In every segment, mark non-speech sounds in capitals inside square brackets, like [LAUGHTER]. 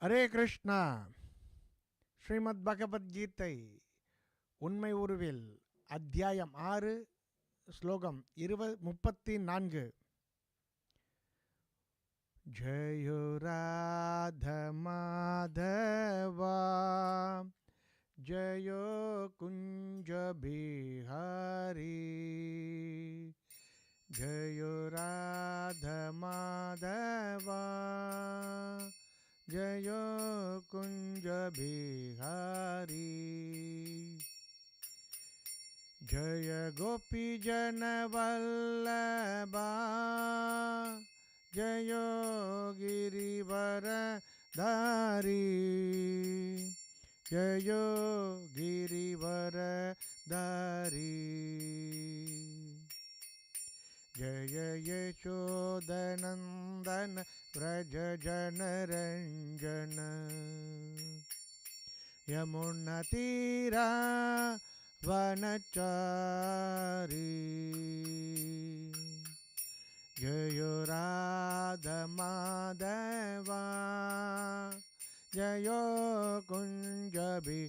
ஹரே கிருஷ்ணா. ஸ்ரீமத் பகவத்கீதை உண்மை உருவில் அத்தியாயம் ஆறு ஸ்லோகம் இருபது முப்பத்தி நான்கு. ஜெயோ மாதவா ஜெயோ குஞ்சபிஹாரி பிஹாரி மாதவா जयो कुञ्ज बिहारी जय गोपीजनवल्लभा जयो गिरिवरधारी जयो गिरिवरधारी जय यशोदनन्दन व्रज जनरञ्जन यमुनतीरा वनचारी। जयो राधमाधवा जयो कुञ्जबिहारी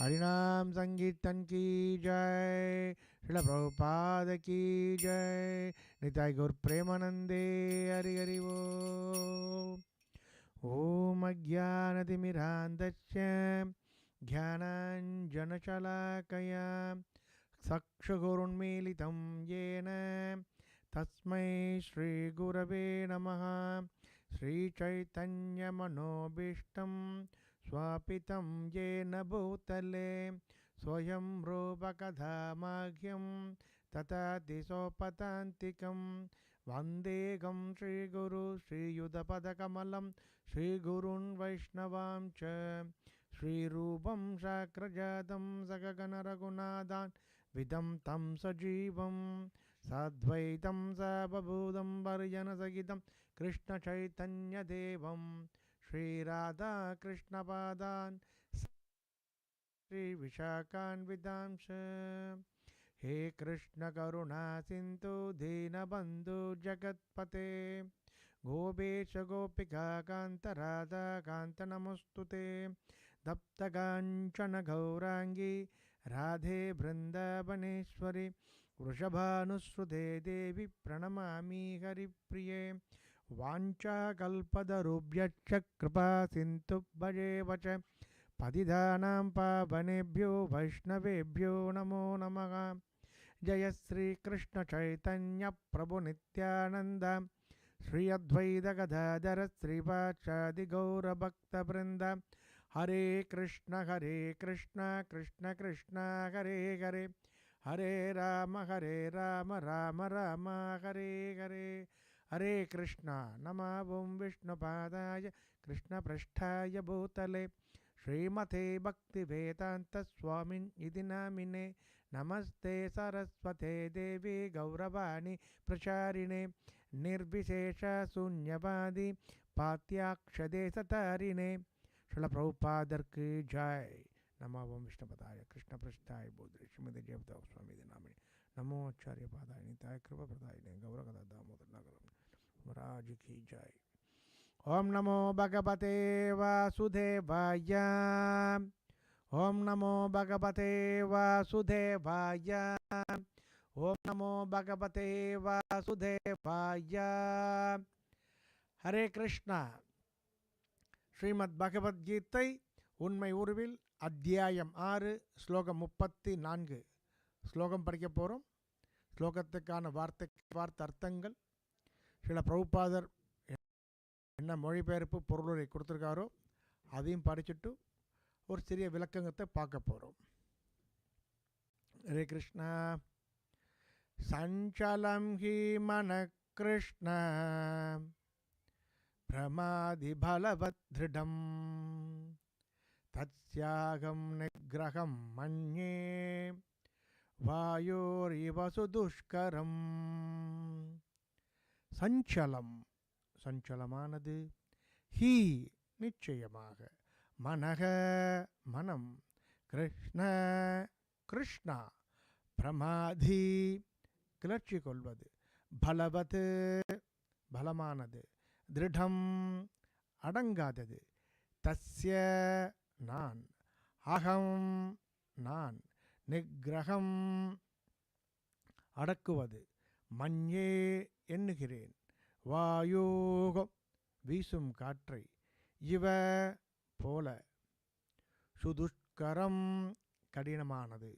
हरिनाम संकीर्तन की जय शिल प्रभुपाद की जय निताय गौर प्रेमानंदे हरि हरि वो ॐ अज्ञानतिमिरान्धस्य ज्ञानाञ्जनशलाकया चक्षुरुन्मीलितं येन तस्मै श्रीगुरवे नमः श्रीचैतन्यमनोभीष्टं स्वापितं येन भूतले, स्वयं रूपकथामाह्यं तथातिसोपतान्तिकं वन्देगं श्रीगुरु श्रीयुतपदकमलं, श्रीगुरून् वैष्णवां च। श्रीरूपं शाक्रजातं सगगनरघुनादान्, विदं तं सजीवं, साद्वैतं सावभूतं वर्जनसहितं कृष्णचैतन्यदेवं। श्रीराधाकृष्णपादान्, श्रीविशाखान्वितांश। हे कृष्णकरुणा सिन्धु, दीनबन्धु जगत्पते। गोपेश गोपिका कान्तराधा कान्तनमस्तु ते। गौराङ्गी, राधे बृन्दावनेश्वरि वृषभानुसृते देवि, प्रणमामि हरिप्रिये। वाञ्छाकल्पतरुभ्यश्च कृपा सिन्धुभ्येव च पतिदानां पावनेभ्यो वैष्णवेभ्यो नमो नमः। जय श्रीकृष्णचैतन्यप्रभुनित्यानन्द श्री अद्वैतगदाधर श्रीवाचादिगौरभक्तवृन्द हरे कृष्ण हरे कृष्ण कृष्ण कृष्ण, हरे हरे। हरे राम हरे राम राम राम, हरे हरे। हरे कृष्ण, नम ओं विष्णुपादाय कृष्ण कृष्णपृष्ठाय भूतले। श्रीमते भक्ति भक्तिवेदान्तस्वामिन् इति नामिने। नमस्ते सरस्वते देवी गौरवाणी प्रचारिणे। निर्विशेष शून्यवादी पात्याक्ष देश निर्विशेषशून्यवादि पात्याक्षदेशतारिणे शुलप्रभुपादर्कि जय। नम ओं विष्णुपदाय कृष्णपृष्ठाय बोधरे श्रीमदे जयपदा स्वामी नामिने। नमो आचार्य पादाय निताय कृपा प्रदाय गौरव दामोदर नगरम। राज की ஜாய் ஓம் நமோ பகவதே वासुदेवाय। ஓம் நமோ பகவதே वासुदेवाय। ஓம் நமோ பகவதே वासुदेवाय। ஹரே கிருஷ்ணா ஸ்ரீமத் பகவத்கீதை உண்மை உருவில் அத்தியாயம் ஆறு ஸ்லோகம் முப்பத்தி நான்கு. ஸ்லோகம் படிக்க போகிறோம் ஸ்லோகத்துக்கான வார்த்தை வார்த்தை அர்த்தங்கள். சில பிரபுபாதர் என்ன மொழிபெயர்ப்பு பொருளுரை கொடுத்துருக்காரோ அதையும் படிச்சுட்டு ஒரு சிறிய விளக்கங்கத்தை பார்க்க போகிறோம் ஹரே கிருஷ்ணா. சஞ்சலம் ஹி மன கிருஷ்ண. பிரமாதிபலவத் திருடம். தத்யாகம் நிகிரகம் மன்யே. இவசு துஷ்கரம் சஞ்சலம். சஞ்சலமானது. ஹீ நிச்சயமாக. மனக மனம். கிருஷ்ண கிருஷ்ணா. பிரமாதி. கிளர்ச்சி கொள்வது. பலவத். பலமானது. திருடம். அடங்காதது. தஸ்ய நான். அகம் நான். நிகிரகம் அடக்குவது. மஞ்சே எண்ணுகிறேன். வாயோகம் வீசும் காற்றை இவ போல. சுதுஷ்கரம் கடினமானது.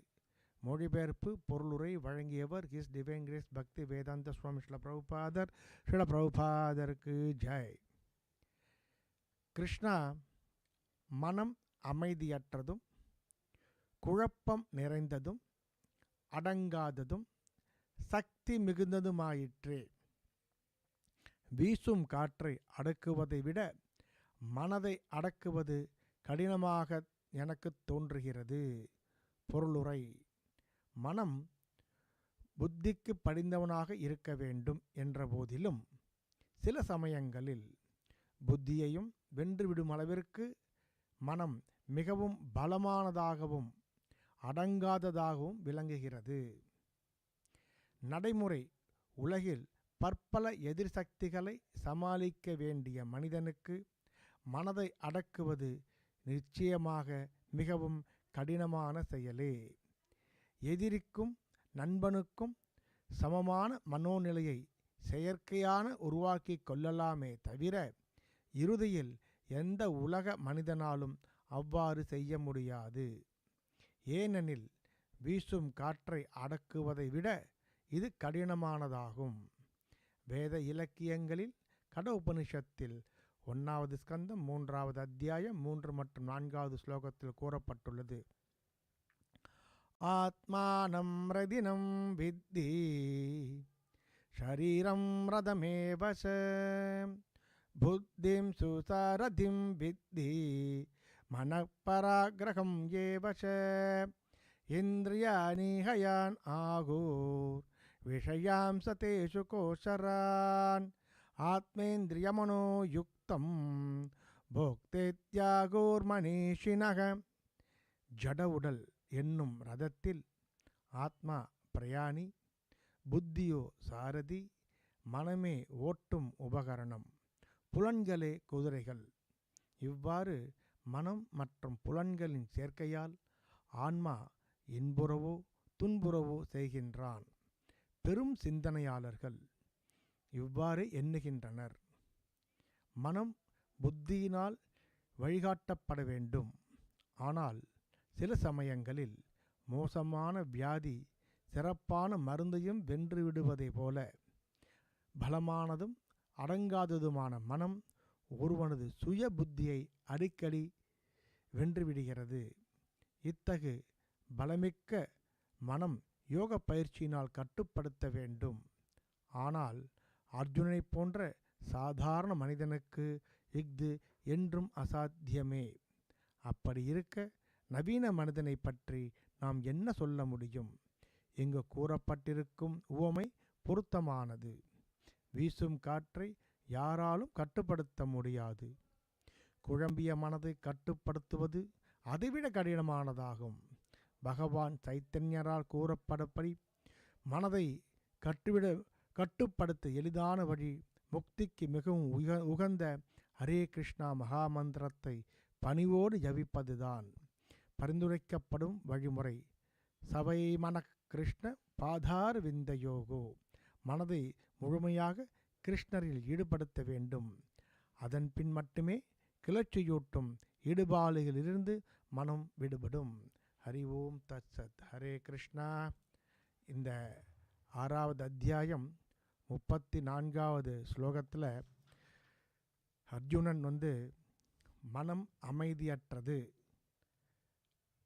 மொழிபெயர்ப்பு பொருளுரை வழங்கியவர் ஹிஸ் டிவைன் கிரேஸ் பக்தி வேதாந்த சுவாமி ஸ்ரீல பிரபுபாதர் ஸ்ரீல பிரபுபாதருக்கு ஜெய் கிருஷ்ணா மனம் அமைதியற்றதும் குழப்பம் நிறைந்ததும் அடங்காததும் சக்தி மிகுந்ததுமாயிற்றே. வீசும் காற்றை அடக்குவதை விட மனதை அடக்குவது கடினமாக எனக்கு தோன்றுகிறது. பொருளுரை. மனம் புத்திக்கு படிந்தவனாக இருக்க வேண்டும் என்ற போதிலும் சில சமயங்களில் புத்தியையும் வென்றுவிடும் அளவிற்கு மனம் மிகவும் பலமானதாகவும் அடங்காததாகவும் விளங்குகிறது. நடைமுறை உலகில் பற்பல எதிர் சக்திகளை சமாளிக்க வேண்டிய மனிதனுக்கு மனதை அடக்குவது நிச்சயமாக மிகவும் கடினமான செயலே. எதிரிக்கும் நண்பனுக்கும் சமமான மனோநிலையை செயற்கையான உருவாக்கி கொள்ளலாமே தவிர இறுதியில் எந்த உலக மனிதனாலும் அவ்வாறு செய்ய முடியாது. ஏனெனில் வீசும் காற்றை அடக்குவதை விட இது கடினமானதாகும். வேத இலக்கியங்களில் கட உபனிஷத்தில் ஒன்றாவது ஸ்கந்தம் மூன்றாவது அத்தியாயம் மூன்று மற்றும் நான்காவது ஸ்லோகத்தில் கூறப்பட்டுள்ளது. ஆத்மானம் ரதினம் வித்தி ஷரீரம் ரதமேவ புத்திம் சுசாரதிம் வித்தி மனப்பராகிரகம் ஏவச ச ஹயான் ஆகூர். விஷயாம் சதேஷு கோஷரான் ஆத்மேந்திரியமனோ யுக்தம் போக்தேத்யாகோர்மனீஷினக ஜட உடல் என்னும் ரதத்தில் ஆத்மா பிரயாணி புத்தியோ சாரதி மனமே ஓட்டும் உபகரணம் புலன்களே குதிரைகள். இவ்வாறு மனம் மற்றும் புலன்களின் சேர்க்கையால் ஆன்மா இன்புறவோ துன்புறவோ செய்கின்றான். பெரும் சிந்தனையாளர்கள் இவ்வாறு எண்ணுகின்றனர். மனம் புத்தியினால் வழிகாட்டப்பட வேண்டும். ஆனால் சில சமயங்களில் மோசமான வியாதி சிறப்பான மருந்தையும் வென்றுவிடுவதை போல பலமானதும் அடங்காததுமான மனம் ஒருவனது சுய புத்தியை அடிக்கடி வென்றுவிடுகிறது. இத்தகு பலமிக்க மனம் யோக பயிற்சியினால் கட்டுப்படுத்த வேண்டும். ஆனால் அர்ஜுனனைப் போன்ற சாதாரண மனிதனுக்கு இஃது என்றும் அசாத்தியமே. அப்படி இருக்க நவீன மனிதனை பற்றி நாம் என்ன சொல்ல முடியும்? இங்கு கூறப்பட்டிருக்கும் உவமை பொருத்தமானது. வீசும் காற்றை யாராலும் கட்டுப்படுத்த முடியாது. குழம்பிய மனதை கட்டுப்படுத்துவது அதைவிட கடினமானதாகும். பகவான் சைத்தன்யரால் கூறப்படப்படி மனதை கட்டுவிட கட்டுப்படுத்த எளிதான வழி முக்திக்கு மிகவும் உக உகந்த ஹரே கிருஷ்ணா மகாமந்திரத்தை பணிவோடு ஜபிப்பதுதான். பரிந்துரைக்கப்படும் வழிமுறை. சபை மன கிருஷ்ண பாதார் விந்த யோகோ. மனதை முழுமையாக கிருஷ்ணரில் ஈடுபடுத்த வேண்டும். அதன் பின் மட்டுமே கிளர்ச்சியூட்டும் ஈடுபாடுகளிலிருந்து மனம் விடுபடும். ஹரி ஓம் தத் சத் ஹரே கிருஷ்ணா இந்த ஆறாவது அத்தியாயம் முப்பத்தி நான்காவது ஸ்லோகத்தில் அர்ஜுனன் வந்து மனம் அமைதியற்றது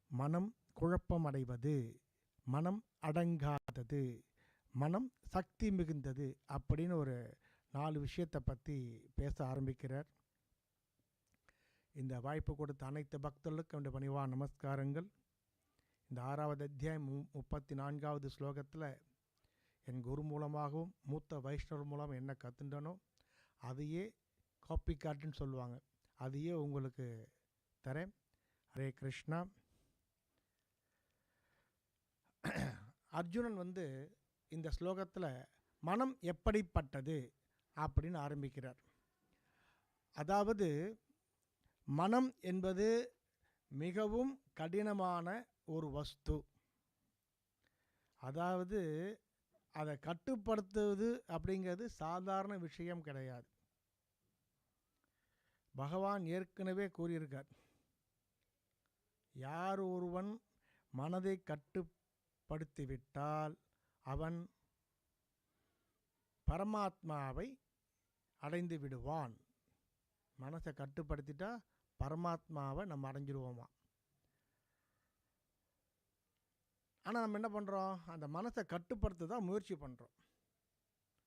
மனம் குழப்பமடைவது மனம் அடங்காதது மனம் சக்தி மிகுந்தது அப்படின்னு ஒரு நாலு விஷயத்தை பற்றி பேச ஆரம்பிக்கிறார். இந்த வாய்ப்பு கொடுத்த அனைத்து பக்தர்களுக்கும் என்னுடைய பணிவான நமஸ்காரங்கள். இந்த ஆறாவது அத்தியாயம் மு முப்பத்தி நான்காவது ஸ்லோகத்தில் என் குரு மூலமாகவும் மூத்த வைஷ்ணவர் மூலம் என்ன கற்றுண்டனோ அதையே காப்பி காட்டுன்னு சொல்லுவாங்க. அதையே உங்களுக்கு தரேன். ஹரே கிருஷ்ணா. அர்ஜுனன் வந்து இந்த ஸ்லோகத்தில் மனம் எப்படிப்பட்டது? அப்படின்னு ஆரம்பிக்கிறார். அதாவது மனம் என்பது மிகவும் கடினமான ஒரு வஸ்து. அதாவது அதை கட்டுப்படுத்துவது அப்படிங்கிறது சாதாரண விஷயம் கிடையாது. பகவான் ஏற்கனவே கூறியிருக்கார். யார் ஒருவன் மனதை கட்டுப்படுத்திவிட்டால் அவன் பரமாத்மாவை அடைந்து விடுவான் மனசை கட்டுப்படுத்திட்டால் பரமாத்மாவை நம்ம அடைஞ்சிடுவோமா ஆனால் நம்ம என்ன பண்ணுறோம் அந்த மனசை கட்டுப்படுத்த தான் முயற்சி பண்ணுறோம்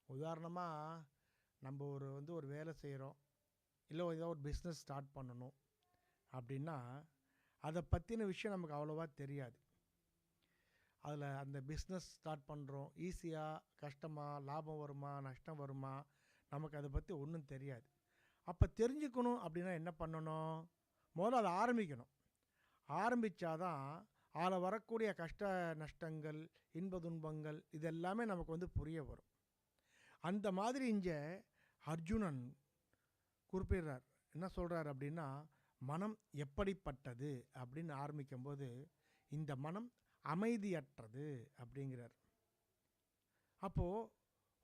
உதாரணமாக நம்ம ஒரு வந்து ஒரு வேலை செய்கிறோம் இல்லை ஏதோ ஒரு பிஸ்னஸ் ஸ்டார்ட் பண்ணணும். அப்படின்னா அதை பற்றின விஷயம் நமக்கு அவ்வளோவா தெரியாது. அதில் அந்த பிஸ்னஸ் ஸ்டார்ட் பண்ணுறோம் ஈஸியாக கஷ்டமாக லாபம் வருமா நஷ்டம் வருமா நமக்கு அதை பற்றி ஒன்றும் தெரியாது. அப்போ தெரிஞ்சுக்கணும் அப்படின்னா என்ன பண்ணணும்? முதல்ல அதை ஆரம்பிக்கணும். ஆரம்பித்தாதான் அதில் வரக்கூடிய கஷ்ட நஷ்டங்கள் இன்ப துன்பங்கள் இதெல்லாமே நமக்கு வந்து புரிய வரும். அந்த மாதிரி இங்கே அர்ஜுனன் குறிப்பிடுறார். என்ன சொல்கிறார் அப்படின்னா மனம் எப்படிப்பட்டது? அப்படின்னு ஆரம்பிக்கும்போது இந்த மனம் அமைதியற்றது அப்படிங்கிறார். அப்போது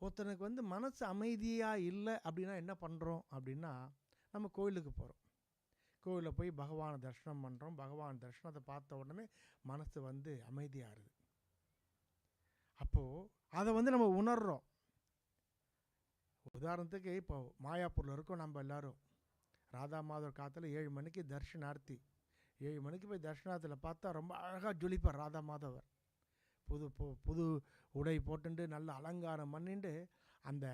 ஒருத்தனுக்கு வந்து மனசு அமைதியாக இல்லை அப்படின்னா என்ன பண்ணுறோம் அப்படின்னா நம்ம கோயிலுக்கு போகிறோம் கோயிலில் போய் பகவானை தரிசனம் பண்ணுறோம் பகவான் தரிசனத்தை பார்த்த உடனே மனசு வந்து அமைதியாகுது அப்போது அதை வந்து நம்ம உணர்கிறோம் உதாரணத்துக்கு இப்போ மாயாப்பூரில் இருக்கோம் நம்ம எல்லோரும். ராதா மாதவர் காத்தில் ஏழு மணிக்கு தர்ஷனார்த்தி. ஏழு மணிக்கு போய் தர்ஷனார்த்தியில் பார்த்தா ரொம்ப அழகாக ஜொலிப்பார் ராதா மாதவர். புது பு புது உடை போட்டுண்டு நல்ல அலங்காரம் பண்ணிட்டு அந்த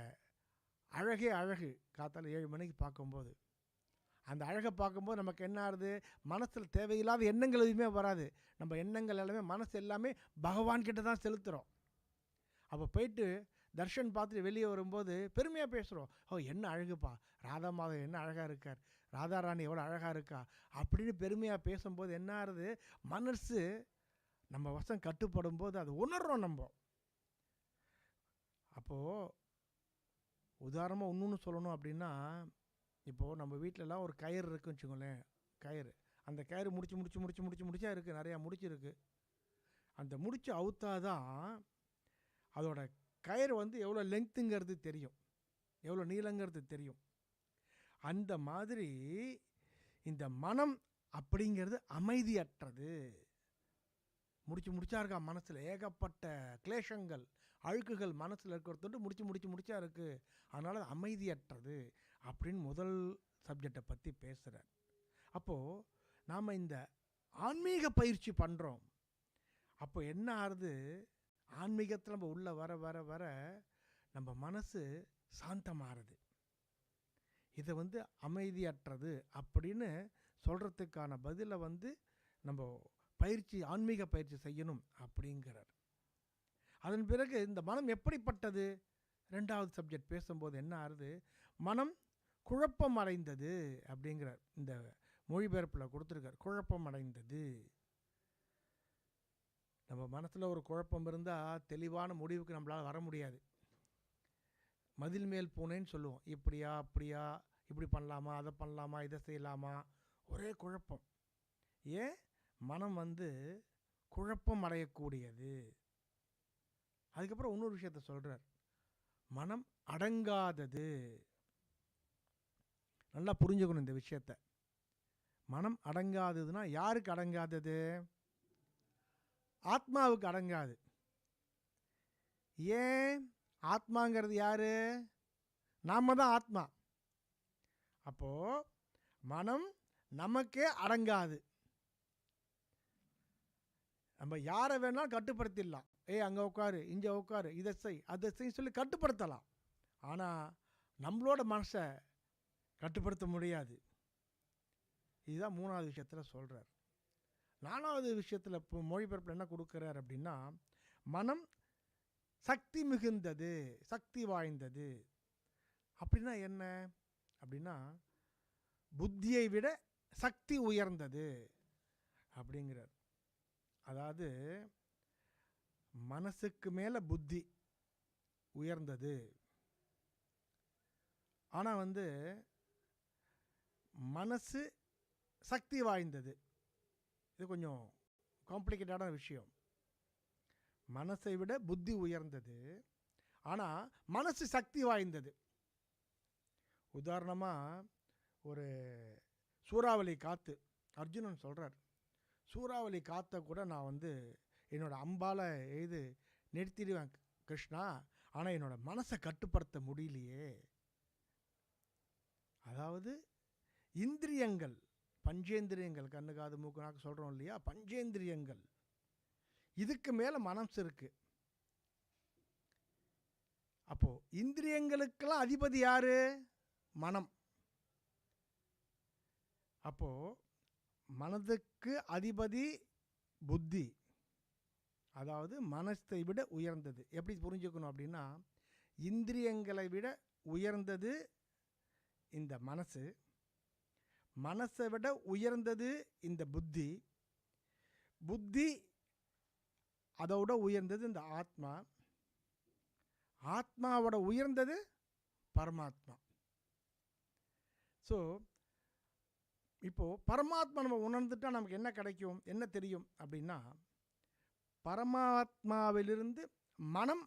அழகே அழகு காத்தால் ஏழு மணிக்கு பார்க்கும்போது. அந்த அழகை பார்க்கும்போது நமக்கு என்ன ஆகுது? மனசில் தேவையில்லாத எண்ணங்கள் எதுவுமே வராது. நம்ம எண்ணங்கள் எல்லாமே மனசு எல்லாமே பகவான்கிட்ட தான் செலுத்துகிறோம் அப்போ போயிட்டு தர்ஷன் பார்த்துட்டு வெளியே வரும்போது பெருமையாக பேசுகிறோம் ஓ என்ன அழகுப்பா. ராதா மாதவன் என்ன அழகாக இருக்கார். ராதா ராணி எவ்வளோ அழகாக இருக்கா? அப்படின்னு பெருமையாக பேசும்போது என்ன ஆகுது? மனசு நம்ம வசம் கட்டுப்படும் போது அது உணர்றோம் நம்ம. அப்போது உதாரணமாக இன்னொன்று சொல்லணும் அப்படின்னா இப்போது நம்ம வீட்டிலலாம் ஒரு கயிறு இருக்குன்னு வச்சுக்கோங்களேன் கயிறு. அந்த கயிறு முடிச்சு முடிச்சு முடிச்சு முடிச்சு முடிச்சா இருக்குது நிறையா முடிச்சிருக்கு. அந்த முடிச்சு அவுத்தாதான் அதோட கயிறு வந்து எவ்வளோ லெங்க்த்துங்கிறது தெரியும். எவ்வளோ நீளங்கிறது தெரியும். அந்த மாதிரி இந்த மனம் அப்படிங்கிறது அமைதியற்றது. முடிச்சு முடிச்சா இருக்கா மனசில்? ஏகப்பட்ட கிளேஷங்கள் அழுக்குகள் மனசில் இருக்கிறதோட்டு முடிச்சு முடிச்சு முடிச்சா இருக்குது அதனால் அமைதியற்றது. அப்படின்னு முதல் சப்ஜெக்டை பற்றி பேசுகிறார் அப்போது நாம் இந்த ஆன்மீக பயிற்சி பண்ணுறோம் அப்போ என்ன ஆகுது ஆன்மீகத்தில் நம்ம உள்ளே வர வர வர நம்ம மனசு சாந்தமாகுது இதை வந்து அமைதியற்றது அப்படின்னு சொல்கிறதுக்கான பதிலை வந்து நம்ம பயிற்சி ஆன்மீக பயிற்சி செய்யணும் அப்படிங்கிறார். அதன் பிறகு இந்த மனம் எப்படிப்பட்டது? ரெண்டாவது சப்ஜெக்ட் பேசும்போது என்ன ஆகுது மனம் குழப்பம் அடைந்தது அப்படிங்கிறார். இந்த மொழிபெயர்ப்பில் கொடுத்துருக்கார். குழப்பம் அடைந்தது நம்ம மனசில் ஒரு குழப்பம் இருந்தால் தெளிவான முடிவுக்கு நம்மளால் வர முடியாது. மதில் மேல் பூனைன்னு சொல்லுவோம். இப்படியா அப்படியா இப்படி பண்ணலாமா அதை பண்ணலாமா இதை செய்யலாமா? ஒரே குழப்பம். ஏன்? மனம் வந்து குழப்பம் அடையக்கூடியது அதுக்கப்புறம் இன்னொரு விஷயத்த சொல்கிறார் மனம் அடங்காதது. நல்லா புரிஞ்சுக்கணும் இந்த விஷயத்த. மனம் அடங்காததுன்னா யாருக்கு அடங்காதது? ஆத்மாவுக்கு அடங்காது. ஏன்? ஆத்மாங்கிறது யார்? நாம தான் ஆத்மா. அப்போது மனம் நமக்கே அடங்காது. நம்ம யாரை வேணாலும் கட்டுப்படுத்திடலாம். ஏய் அங்கே உட்காரு இங்கே உட்காரு இதை செய் அதை செய் சொல்லி கட்டுப்படுத்தலாம். ஆனால் நம்மளோட மனசை கட்டுப்படுத்த முடியாது. இதுதான் மூணாவது விஷயத்தில் சொல்கிறார் நாலாவது விஷயத்தில் இப்போ மொழிபெயர்ப்பில் என்ன கொடுக்குறார் அப்படின்னா மனம் சக்தி மிகுந்தது சக்தி வாய்ந்தது. அப்படின்னா என்ன? அப்படின்னா புத்தியை விட சக்தி உயர்ந்தது அப்படிங்கிறார். அதாவது மனசுக்கு மேலே புத்தி உயர்ந்தது. ஆனால் வந்து மனசு சக்தி வாய்ந்தது. இது கொஞ்சம் காம்ப்ளிகேட்டடான விஷயம். மனசை விட புத்தி உயர்ந்தது. ஆனால் மனசு சக்தி வாய்ந்தது. உதாரணமாக ஒரு சூறாவளி காற்று அர்ஜுனன் சொல்கிறார் சூறாவளி காற்றை கூட நான் வந்து என்னோடய அம்பால் எய்து நிறுத்திடுவேன் கிருஷ்ணா ஆனால் என்னோடய மனசை கட்டுப்படுத்த முடியலையே. அதாவது இந்திரியங்கள் பஞ்சேந்திரியங்கள் கண்ணு காது மூக்கு நாக்கு சொல்கிறோம் இல்லையா? பஞ்சேந்திரியங்கள். இதுக்கு மேலே மனம் இருக்கு. அப்போது இந்திரியங்களுக்கெல்லாம் அதிபதி யாரு? மனம். அப்போது மனதுக்கு அதிபதி புத்தி. அதாவது மனத்தை விட உயர்ந்தது. எப்படி புரிஞ்சுக்கணும் அப்படின்னா இந்திரியங்களை விட உயர்ந்தது இந்த மனசு. மனசை விட உயர்ந்தது இந்த புத்தி. புத்தி அதோட உயர்ந்தது இந்த ஆத்மா. ஆத்மாவோட உயர்ந்தது பரமாத்மா. ஸோ இப்போது பரமாத்மா நம்ம உணர்ந்துட்டால் நமக்கு என்ன கிடைக்கும் என்ன தெரியும் அப்படின்னா பரமாத்மாவிலிருந்து மனம்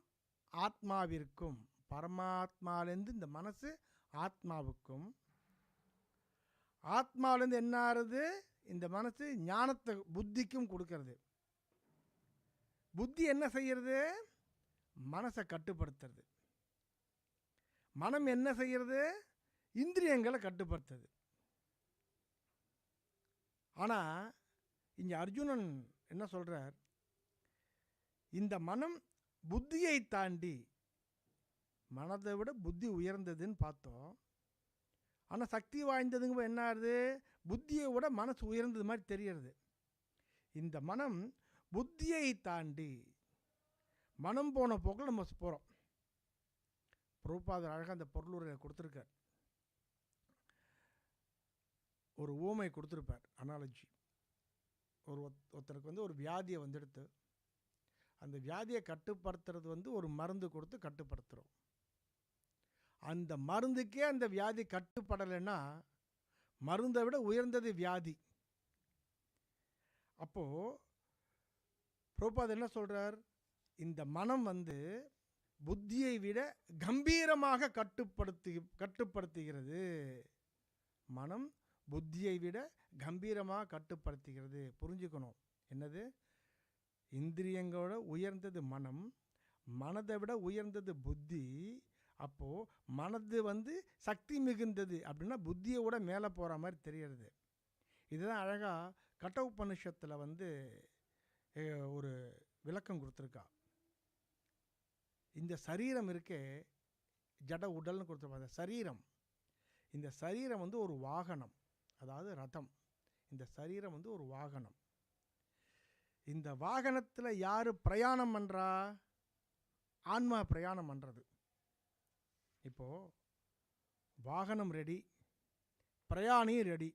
ஆத்மாவிற்கும் பரமாத்மாவிலேருந்து இந்த மனசு ஆத்மாவுக்கும் ஆத்மாவிலேருந்து என்ன ஆறுது இந்த மனசு ஞானத்தை புத்திக்கும் கொடுக்கறது. புத்தி என்ன செய்யறது மனசை கட்டுப்படுத்துறது. மனம் என்ன செய்கிறது? இந்திரியங்களை கட்டுப்படுத்துது. ஆனால் இங்கே அர்ஜுனன் என்ன சொல்கிறார் இந்த மனம் புத்தியை தாண்டி மனதை விட புத்தி உயர்ந்ததுன்னு பார்த்தோம். ஆனால் சக்தி வாய்ந்ததுங்க என்ன ஆகுது? புத்தியை விட மனசு உயர்ந்தது மாதிரி தெரியறது இந்த மனம் புத்தியை தாண்டி மனம் போன போக்கில் நம்ம போகிறோம் பிரபுபாதர் அழகாக அந்த பொருளுரை கொடுத்துருக்கார். ஒரு ஊமை கொடுத்துருப்பார் அனாலஜி. ஒரு ஒருத்தருக்கு வந்து ஒரு வியாதியை வந்தெடுத்து அந்த வியாதியை கட்டுப்படுத்துறது வந்து ஒரு மருந்து கொடுத்து கட்டுப்படுத்துகிறோம் அந்த மருந்துக்கே அந்த வியாதி கட்டுப்படலைன்னா மருந்தை விட உயர்ந்தது வியாதி. அப்போது புரோபாத் என்ன சொல்கிறார் இந்த மனம் வந்து புத்தியை விட கம்பீரமாக கட்டுப்படுத்தி கட்டுப்படுத்துகிறது. மனம் புத்தியை விட கம்பீரமாக கட்டுப்படுத்துகிறது. புரிஞ்சுக்கணும். என்னது? இந்திரியங்களோட உயர்ந்தது மனம் மனதை விட உயர்ந்தது புத்தி அப்போது மனது வந்து சக்தி மிகுந்தது அப்படின்னா புத்தியை விட மேலே போகிற மாதிரி தெரியறது. இதுதான் அழகாக கட்ட உபனிஷத்தில் வந்து ஒரு விளக்கம் கொடுத்துருக்கா. இந்த சரீரம் இருக்கே ஜட உடல்னு கொடுத்துருப்பாங்க சரீரம். இந்த சரீரம் வந்து ஒரு வாகனம் அதாவது ரதம். இந்த சரீரம் வந்து ஒரு வாகனம். இந்த வாகனத்தில் யார் பிரயாணம் பண்ணுறா ஆன்மா பிரயாணம் பண்ணுறது இப்போது வாகனம் ரெடி பிரயாணியும் ரெடி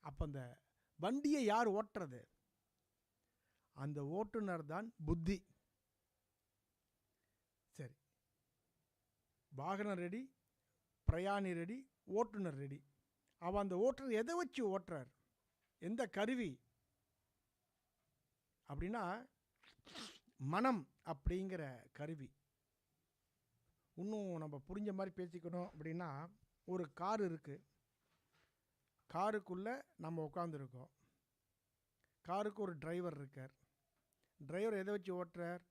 அப்போ அந்த வண்டியை யார் ஓட்டுறது? அந்த ஓட்டுநர் தான் புத்தி. சரி. வாகனம் ரெடி பிரயாணி ரெடி ஓட்டுநர் ரெடி அவள் அந்த ஓட்டுநர் எதை வச்சு ஓட்டுறார்? எந்த கருவி? அப்படின்னா மனம் அப்படிங்கிற கருவி. இன்னும் நம்ம புரிஞ்ச மாதிரி பேசிக்கணும் அப்படின்னா ஒரு கார் இருக்குது காருக்குள்ளே நம்ம உட்காந்துருக்கோம் காருக்கு ஒரு டிரைவர் இருக்கார். டிரைவர் எதை வச்சு ஓட்டுறார்?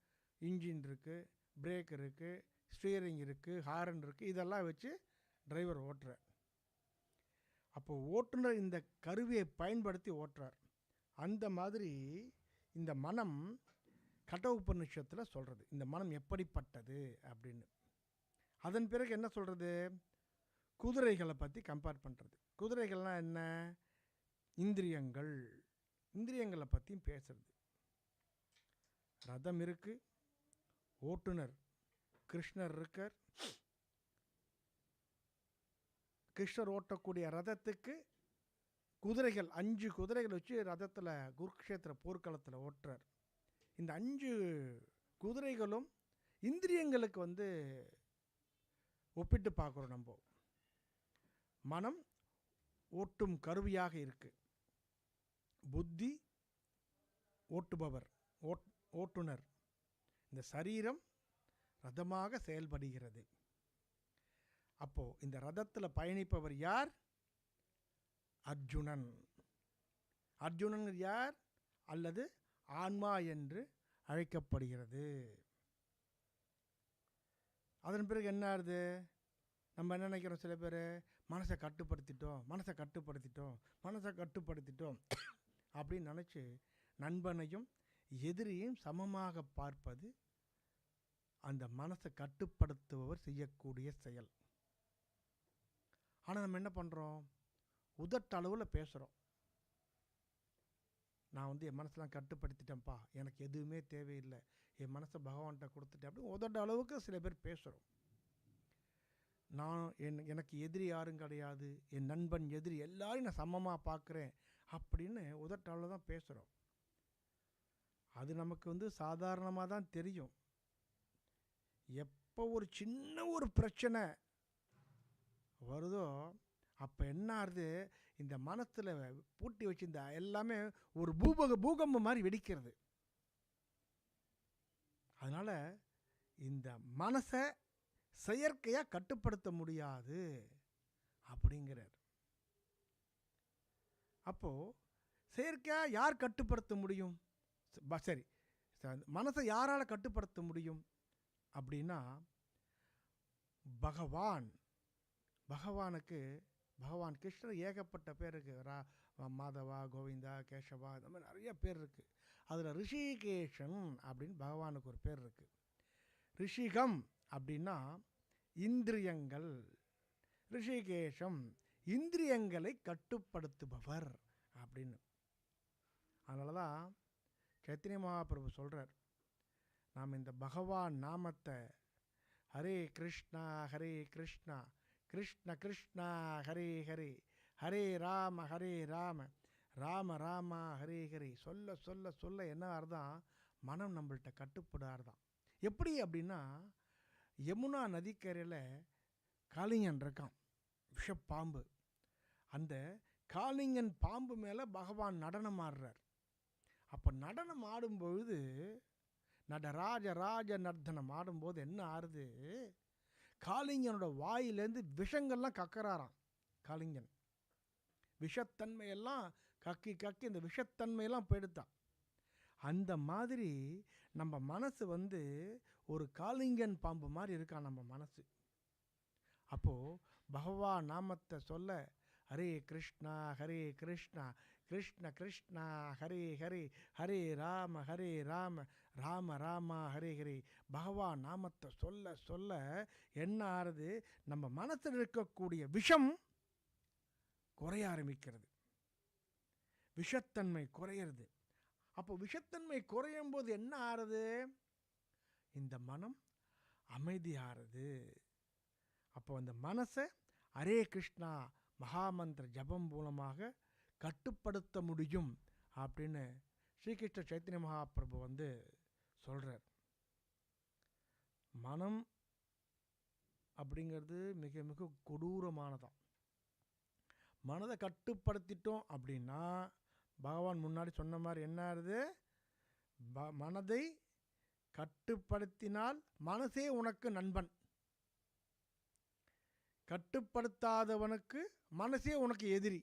இன்ஜின் இருக்குது பிரேக் இருக்குது ஸ்டியரிங் இருக்குது ஹாரன் இருக்குது இதெல்லாம் வச்சு டிரைவர் ஓட்டுறார். அப்போ ஓட்டுநர் இந்த கருவியை பயன்படுத்தி ஓட்டுறார். அந்த மாதிரி இந்த மனம் கட்ட உபநிஷத்தில் சொல்கிறது இந்த மனம் எப்படிப்பட்டது அப்படின்னு. அதன் பிறகு என்ன சொல்கிறது குதிரைகளை பற்றி கம்பேர் பண்ணுறது குதிரைகள்லாம் என்ன? இந்திரியங்கள். இந்திரியங்களை பற்றியும் பேசுறது. ரதம் இருக்குது ஓட்டுநர். கிருஷ்ணர் இருக்கார். கிருஷ்ணர் ஓட்டக்கூடிய ரதத்துக்கு குதிரைகள் அஞ்சு குதிரைகள் வச்சு ரதத்தில் குருக்ஷேத்திர போர்க்களத்தில் ஓட்டுறார். இந்த அஞ்சு குதிரைகளும் இந்திரியங்களுக்கு வந்து ஒப்பிட்டு பார்க்குறோம் நம்ம. மனம் ஓட்டும் கருவியாக இருக்கு. புத்தி ஓட்டுபவர் ஓட் ஓட்டுநர் இந்த சரீரம் ரதமாக செயல்படுகிறது. அப்போது இந்த ரதத்தில் பயணிப்பவர் யார்? அர்ஜுனன். அர்ஜுனன் யார்? அல்லது ஆன்மா என்று அழைக்கப்படுகிறது. அதன் பிறகு என்ன ஆகுது? நம்ம என்ன நினைக்கிறோம் சில பேர்? மனசை கட்டுப்படுத்திட்டோம் மனசை கட்டுப்படுத்திட்டோம் மனசை கட்டுப்படுத்திட்டோம் [COUGHS] அப்படின்னு நினச்சி நண்பனையும் எதிரியும் சமமாக பார்ப்பது அந்த மனசை கட்டுப்படுத்துபவர் செய்யக்கூடிய செயல். ஆனால் நம்ம என்ன பண்ணுறோம் உதட்டளவில் பேசுகிறோம் நான் வந்து என் மனசெலாம் கட்டுப்படுத்திட்டேன்ப்பா எனக்கு எதுவுமே தேவையில்லை. என் மனசை பகவான்கிட்ட கொடுத்துட்டேன் அப்படின்னு உதட்ட அளவுக்கு சில பேர் பேசுகிறோம் நான் என் எனக்கு எதிரி யாரும் கிடையாது என் நண்பன் எதிரி எல்லாரும் நான் சமமாக பார்க்குறேன் அப்படின்னு உதட்டாவில் தான் பேசுகிறோம் அது நமக்கு வந்து சாதாரணமாக தான் தெரியும். எப்போ ஒரு சின்ன ஒரு பிரச்சனை வருதோ அப்போ என்ன ஆகுது? இந்த மனத்தில் பூட்டி வச்சிருந்த எல்லாமே ஒரு பூபக பூகம்பம் மாதிரி வெடிக்கிறது. அதனால் இந்த மனசை செயற்கையாக கட்டுப்படுத்த முடியாது அப்படிங்கிறார். அப்போது செயற்கையாக யார் கட்டுப்படுத்த முடியும்? சரி மனசை யாரால் கட்டுப்படுத்த முடியும் அப்படின்னா பகவான். பகவானுக்கு பகவான் கிருஷ்ணர் ஏகப்பட்ட பேர் ரா மாதவா கோவிந்தா கேஷவா இந்த மாதிரி நிறைய பேர் இருக்குது அதில் ரிஷிகேஷன் அப்படின்னு பகவானுக்கு ஒரு பேர் இருக்குது ரிஷிகம் அப்படின்னா இந்திரியங்கள். ரிஷிகேஷம் இந்திரியங்களை கட்டுப்படுத்துபவர் அப்படின்னு. அதனால தான் சைத்திரிய மகாபிரபு சொல்கிறார் நாம் இந்த பகவான் நாமத்தை ஹரே கிருஷ்ணா ஹரே கிருஷ்ணா கிருஷ்ண கிருஷ்ணா ஹரே ஹரே ஹரே ராம ஹரே ராம. ராம ராமா ஹரே ஹரே. சொல்ல சொல்ல சொல்ல என்ன அர்த்தம்? மனம் நம்மள்கிட்ட கட்டுப்படாதான் எப்படி அப்படின்னா யமுனா நதிக்கரையில் காளிங்கன் இருக்கான். விஷப்பாம்பு. அந்த காளிங்கன் பாம்பு மேலே பகவான் நடனம் ஆடுறார். அப்போ நடனம் ஆடும்பொழுது நடராஜ ராஜ நர்த்தனம் ஆடும்போது என்ன ஆறுது? காளிங்கனோட வாயிலேருந்து விஷங்கள்லாம் கக்கறாராம். காளிங்கன். விஷத்தன்மையெல்லாம் கக்கி கக்கி இந்த விஷத்தன்மையெல்லாம் போயிடுத்தான் அந்த மாதிரி நம்ம மனசு வந்து ஒரு காளிங்கன் பாம்பு மாதிரி இருக்கான் நம்ம மனசு. அப்போது பகவான் நாமத்தை சொல்ல ஹரே கிருஷ்ணா ஹரே கிருஷ்ணா கிருஷ்ண கிருஷ்ணா ஹரே ஹரே ஹரே ராம ஹரே ராம ராம ராமா ஹரே ஹரே. பகவா நாமத்தை சொல்ல சொல்ல என்ன ஆறுது? நம்ம மனசில் இருக்கக்கூடிய விஷம் குறைய ஆரம்பிக்கிறது. விஷத்தன்மை குறையிறது. அப்போ விஷத்தன்மை குறையும் போது என்ன ஆறுது? இந்த மனம் அமைதியாகிறது அப்போ அந்த மனசை அரே கிருஷ்ணா மகாமந்திர ஜபம் மூலமாக கட்டுப்படுத்த முடியும் அப்படின்னு ஸ்ரீகிருஷ்ண சைத்தன்ய மகாபிரபு வந்து சொல்கிறார் மனம் அப்படிங்கிறது மிக மிக கொடூரமானதான் மனதை கட்டுப்படுத்திட்டோம் அப்படின்னா பகவான் முன்னாடி சொன்ன மாதிரி என்ன ஆகுது ப மனதை கட்டுப்படுத்தினால் மனசே உனக்கு நண்பன். கட்டுப்படுத்தாதவனுக்கு மனசே உனக்கு எதிரி.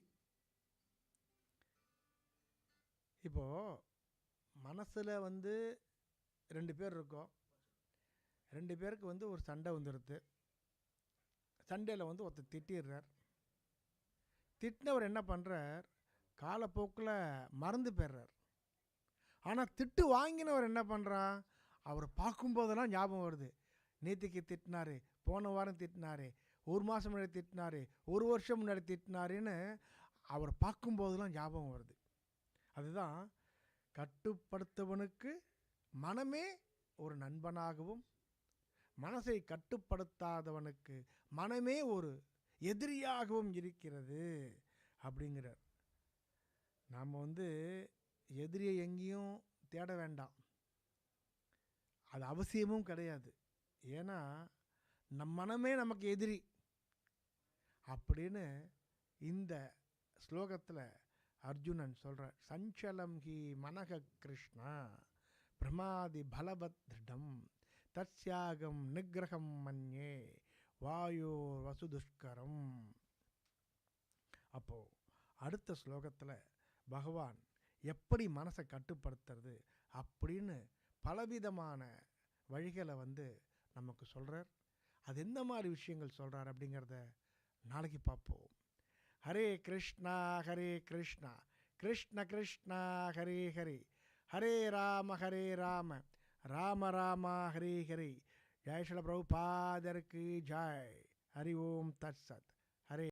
இப்போது மனசில் வந்து ரெண்டு பேர் இருக்கோம். ரெண்டு பேருக்கு வந்து ஒரு சண்டை வந்துடுது சண்டையில் வந்து ஒருத்தர் திட்டிடுறார் திட்டினவர் என்ன பண்ணுறார் காலப்போக்கில் மறந்து போயிடுறார். ஆனால் திட்டு வாங்கினவர் என்ன பண்ணுறான் அவர் பார்க்கும்போதெல்லாம் ஞாபகம் வருது. நேற்றுக்கு திட்டினாரு போன வாரம் திட்டினாரு ஒரு மாதம் முன்னாடி திட்டினாரு ஒரு வருஷம் முன்னாடி திட்டினாருன்னு அவர் பார்க்கும்போதெல்லாம் ஞாபகம் வருது. அதுதான் கட்டுப்படுத்தவனுக்கு மனமே ஒரு நண்பனாகவும் மனசை கட்டுப்படுத்தாதவனுக்கு மனமே ஒரு எதிரியாகவும் இருக்கிறது அப்படிங்கிறார். நாம் வந்து எதிரியை எங்கேயும் தேட வேண்டாம். அது அவசியமும் கிடையாது. ஏன்னா நம் மனமே நமக்கு எதிரி. அப்படின்னு இந்த ஸ்லோகத்தில் அர்ஜுனன் சொல்கிறார் சஞ்சலம் ஹி மனக கிருஷ்ணா பிரமாதி பலவத் திருடம். தத்யாகம் நிகிரகம் மன்யே வாயோ வசுதுஷ்கரம். அப்போது அடுத்த ஸ்லோகத்தில் பகவான் எப்படி மனசை கட்டுப்படுத்துறது அப்படின்னு பலவிதமான வழிகளை வந்து நமக்கு சொல்கிறார் அது எந்த மாதிரி விஷயங்கள் சொல்கிறார் அப்படிங்கிறத நாளைக்கு பார்ப்போம். ஹரே கிருஷ்ணா ஹரே கிருஷ்ணா. கிருஷ்ண கிருஷ்ணா ஹரே ஹரே. ஹரே ராம ஹரே ராம. ராம ராமா ஹரே ஹரே. ஜெய் ஸ்ரீல பிரபுபாதருக்கு ஜாய் ஹரி ஓம் தத் சத்